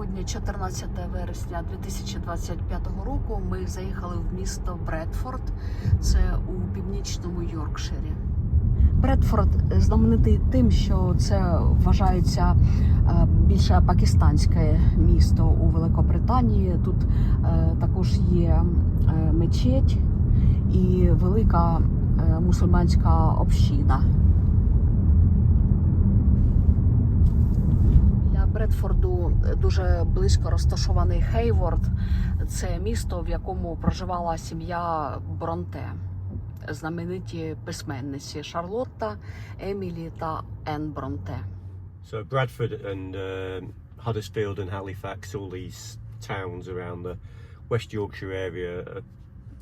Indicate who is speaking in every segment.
Speaker 1: Сьогодні 14 вересня 2025 року. Ми заїхали в місто Бредфорд. Це у північному Йоркширі. Бредфорд знаменитий тим, що це вважається е, більше пакистанське місто у Великобританії. Тут е, також є е, мечеть і велика мусульманська община. Для Бредфорду дуже близько розташований Хейворд. Це місто, в якому проживала сім'я Бронте, знамениті письменниці Шарлотта, Емілі та Ен Бронте.
Speaker 2: So Bradford and uh, Huddersfield and Halifax, all these towns around the West Yorkshire area, are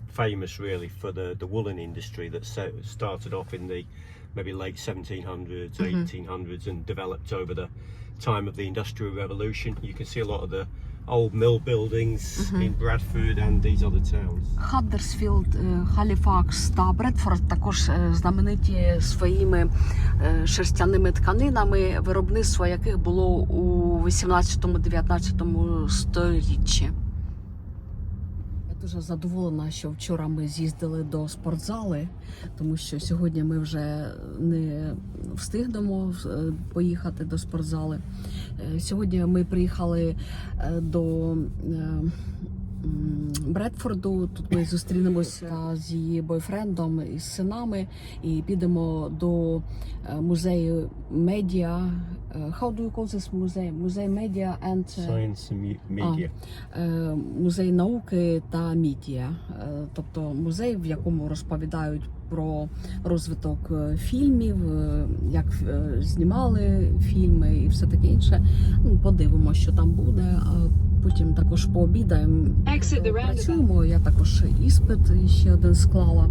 Speaker 2: famous really for the, the woolen industry that se- started off in the maybe late 1700s, mm -hmm. 1800s, and developed over the time of the Industrial Revolution. You can see a lot of the old mill buildings mm -hmm. in Bradford and these other towns.
Speaker 1: Хаддерсфілд, е, Халіфакс та Бредфорд також е, знамениті своїми е, шерстяними тканинами, виробництво яких було у 18-19 сторіччі. Дуже задоволена, що вчора ми з'їздили до спортзали, тому що сьогодні ми вже не встигнемо е, поїхати до спортзали. Е, Сьогодні ми приїхали е, до Бредфорду. Тут ми зустрінемося з її бойфрендом і з синами і підемо до е, музею медіа. Е, How do you call this музей? Музей медіа and е,
Speaker 2: Science media.
Speaker 1: музей науки та мідія, Е, тобто музей, в якому розповідають про розвиток фільмів, як знімали фільми і все таке інше. Ну, подивимося, що там буде. Потім також пообідаємо. Працюємо. Я також іспит ще один склала.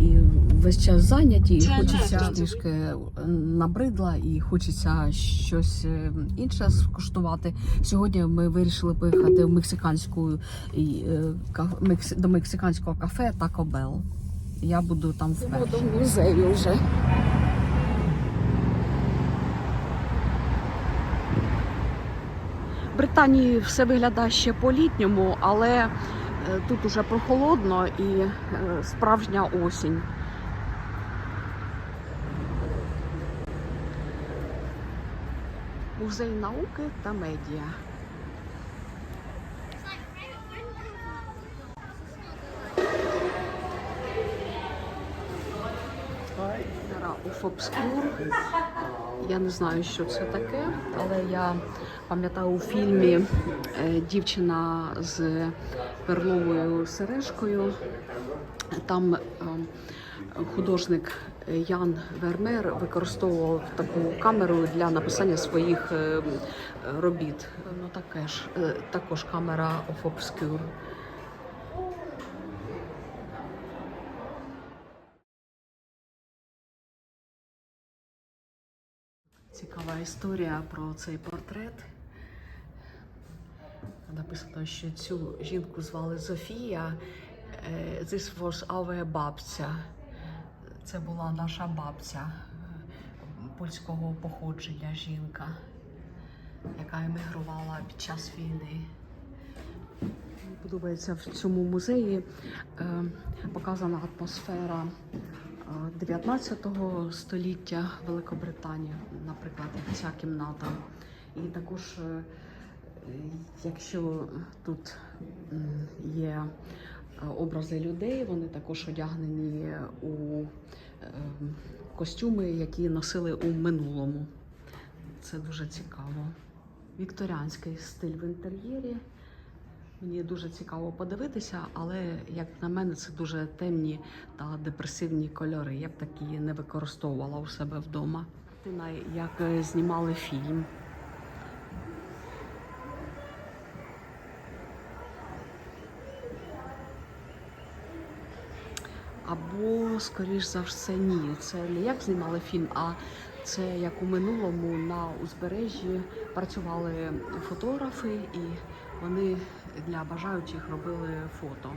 Speaker 1: І весь час зайняті, і хочеться трішки набридла, і хочеться щось е, інше скуштувати. Сьогодні ми вирішили поїхати в мексиканську е, до мексиканського кафе Taco Bell. Я буду там вперше. до музею вже. Британії все виглядає ще по-літньому, але е, тут уже прохолодно і е, справжня осінь. Музей науки та медіа. Фобскур. Я не знаю, що це таке, але я пам'ятаю у фільмі е, дівчина з перловою сережкою. Там е, художник Ян Вермеер використовував таку камеру для написання своїх е, робіт. Ну таке ж також камера of Obscure. Цікава історія про цей портрет. Написано, що цю жінку звали Зофія. This was our бабця. Це була наша бабця польського походження жінка, яка емігрувала під час війни. Подобається в цьому музеї е, показана атмосфера 19 століття Великобританії, наприклад, ця кімната. І також, е, якщо тут є е, образи людей, вони також одягнені у е, костюми, які носили у минулому. Це дуже цікаво. Вікторіанський стиль в інтер'єрі. Мені дуже цікаво подивитися, але як на мене, це дуже темні та депресивні кольори. Я б такі не використовувала у себе вдома. Картина, як е, знімали фільм. Або, скоріш за все, ні. Це не як знімали фільм, а це як у минулому на узбережжі працювали фотографи, і вони для бажаючих робили фото.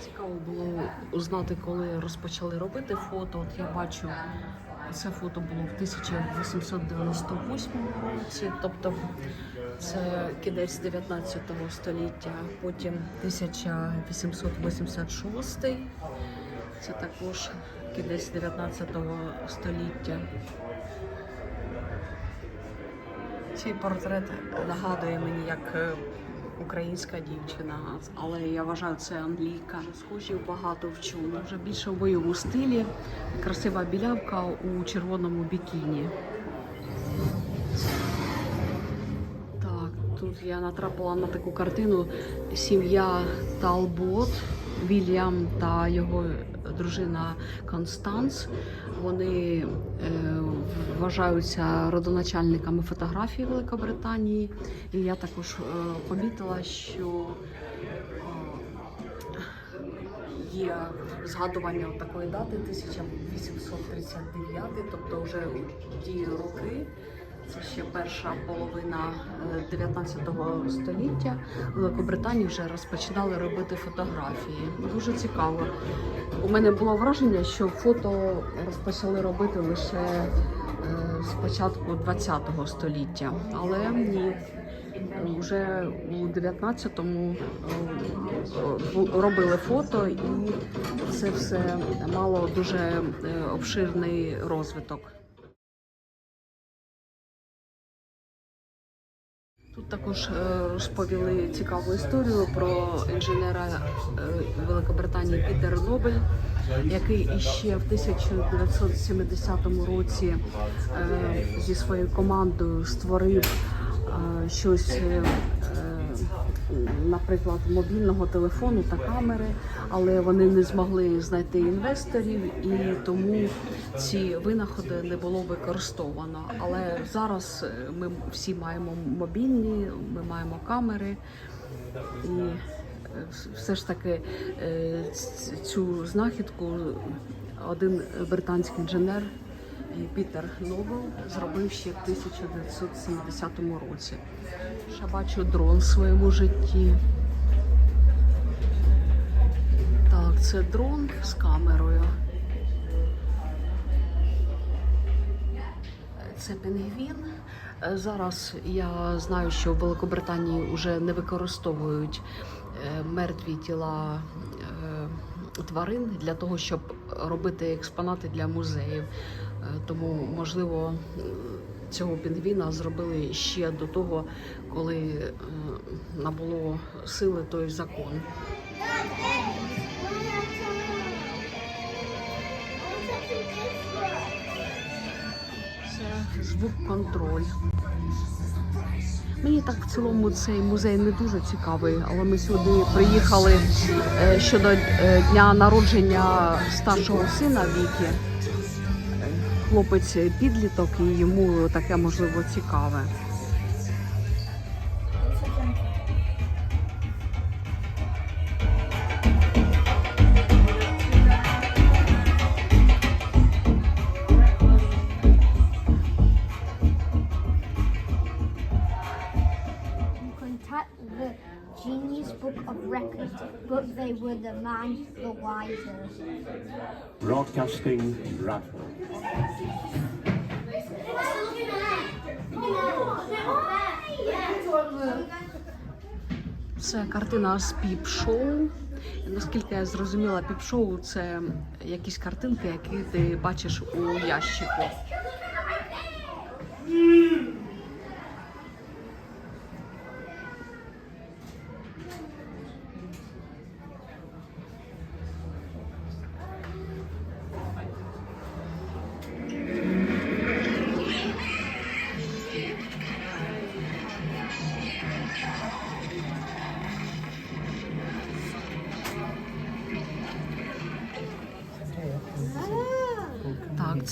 Speaker 1: Цікаво було узнати, коли розпочали робити фото. От я бачу, це фото було в 1898 році, тобто Це кінець 19 століття, потім 1886. Це також кінець 19 століття. Цей портрет нагадує мені як е, українська дівчина, але я вважаю, це англійка. Схожі багато в чому. Вже більше в бойовому стилі. Красива білявка у червоному бікіні. Так, тут я натрапила на таку картину Сім'я Талбот, Вільям та його дружина Констанс. Вони е, вважаються родоначальниками фотографії Великобританії. І я також е, помітила, що е, є згадування такої дати 1839, тобто вже ті роки. Це ще перша половина е, 19 століття. В Великобританії вже розпочинали робити фотографії. Дуже цікаво. У мене було враження, що фото розпочали робити лише е, з початку 20 століття, але ні. Вже у 19-му е, робили фото, і це все мало дуже е, обширний розвиток. Тут також е, розповіли цікаву історію про інженера е, Великобританії Пітера Нобель, який іще в 1970 році е, зі своєю командою створив щось. Наприклад, мобільного телефону та камери, але вони не змогли знайти інвесторів, і тому ці винаходи не було використовано. Але зараз е, ми всі маємо мобільні, ми маємо камери, і е, все ж таки е, цю знахідку один британський інженер Пітер Нобел зробив ще в 1970 році. Ще бачу дрон в своєму житті. Так, це дрон з камерою. Це пінгвін. Е, Зараз я знаю, що в Великобританії вже не використовують е, мертві тіла е, тварин для того, щоб робити експонати для музеїв. Тому, можливо, цього пінгвіна зробили ще до того, коли набуло сили той закон. Звук контроль. Мені так в цілому цей музей не дуже цікавий, але ми сюди приїхали е, щодо е, дня народження старшого сина Віки. Е, Хлопець підліток, і йому таке можливо цікаве.
Speaker 3: The the wiser.
Speaker 4: Broadcasting Bradford.
Speaker 1: Це картина з піп-шоу. Наскільки я зрозуміла, піп-шоу це якісь картинки, які ти бачиш у ящику.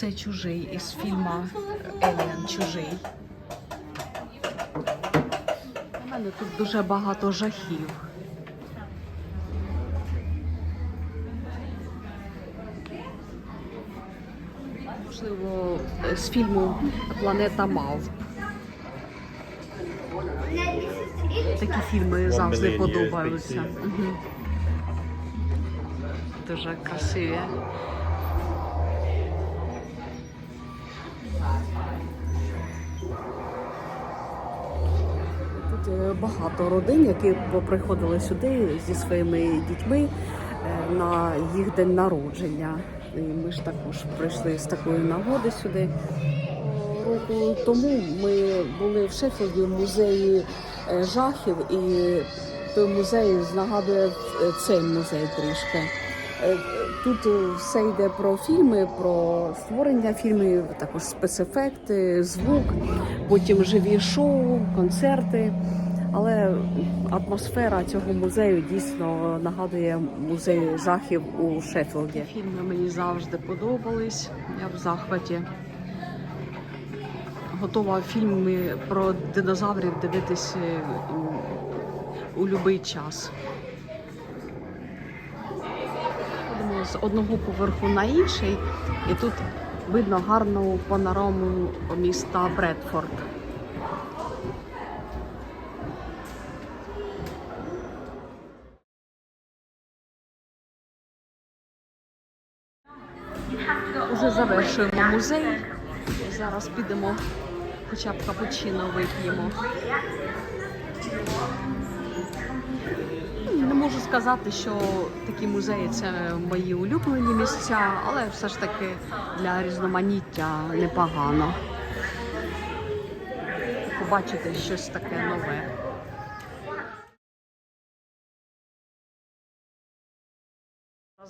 Speaker 1: Це чужий із фільму Еліан Чужий. У мене тут дуже багато жахів. Можливо, з фільму Планета Мавп. Такі фільми завжди подобаються. Дуже красиві.
Speaker 4: Багато родин, які приходили сюди зі своїми дітьми е, на їх день народження. І ми ж також прийшли з такої нагоди сюди. Року тому ми були в Шеффілді в музеї е, жахів, і той музей нагадує е, цей музей трішки. Е, Тут е, все йде про фільми, про створення фільмів, також спецефекти, звук, потім живі шоу, концерти. Але атмосфера цього музею дійсно нагадує музей жахів у Шеффілді.
Speaker 1: Фільми мені завжди подобались. Я в захваті. Готова фільми про динозаврів дивитися у будь-який час. Ходимо з одного поверху на інший, і тут видно гарну панораму міста Бредфорд. Уже завершуємо музей. Зараз підемо хоча б капучино вип'ємо. Сказати, що такі музеї це мої улюблені місця, але все ж таки для різноманіття непогано. Побачити щось таке нове.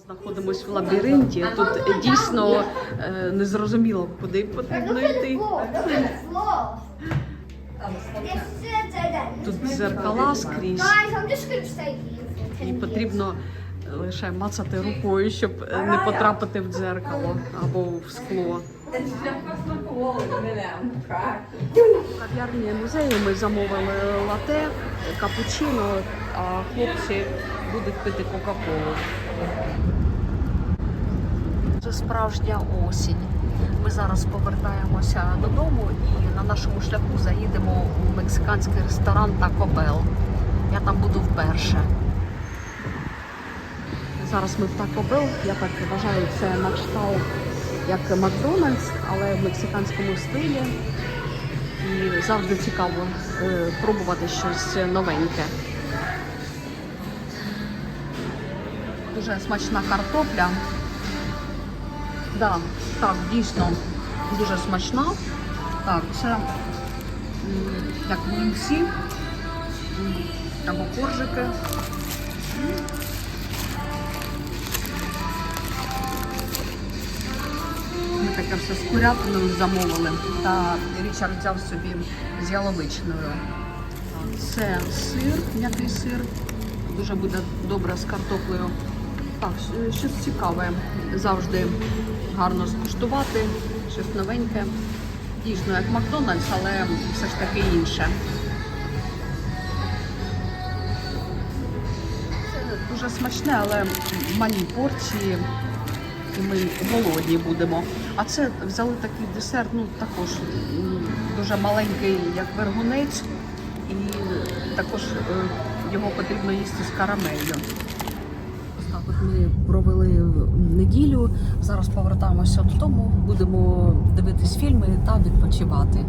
Speaker 1: Знаходимось в лабіринті. Тут дійсно е, незрозуміло, куди потрібно йти. Тут дзеркала скрізь, І потрібно лише мацати рукою, щоб е, не потрапити в дзеркало або в скло. В кав'ярні музею ми замовили лате, капучино, а хлопці будуть пити Кока-Колу. Це справжня осінь. Ми зараз повертаємося додому і на нашому шляху заїдемо у мексиканський ресторан Taco Bell. Я там буду вперше. Зараз ми в Taco Bell. Я так вважаю, це на кшталт як Макдональдс, але в мексиканському стилі. І завжди цікаво е, пробувати щось новеньке. Дуже смачна картопля. Да, так, дійсно дуже смачна. Так, це як млинці або коржики. Таке все з курятиною замовили. Та Річард взяв собі з яловичною. Це сир, м'який сир. Дуже буде добре з картоплею. Так, щось цікаве. Завжди гарно скуштувати, щось новеньке. Дійсно, як Макдональдс, але все ж таки інше. Це дуже смачне, але в малій порції. І ми голодні будемо. А це взяли такий десерт, ну також дуже маленький, як вергунець, і також е, його потрібно їсти з карамеллю. Ось так от ми провели неділю. Зараз повертаємося додому, будемо дивитись фільми та відпочивати.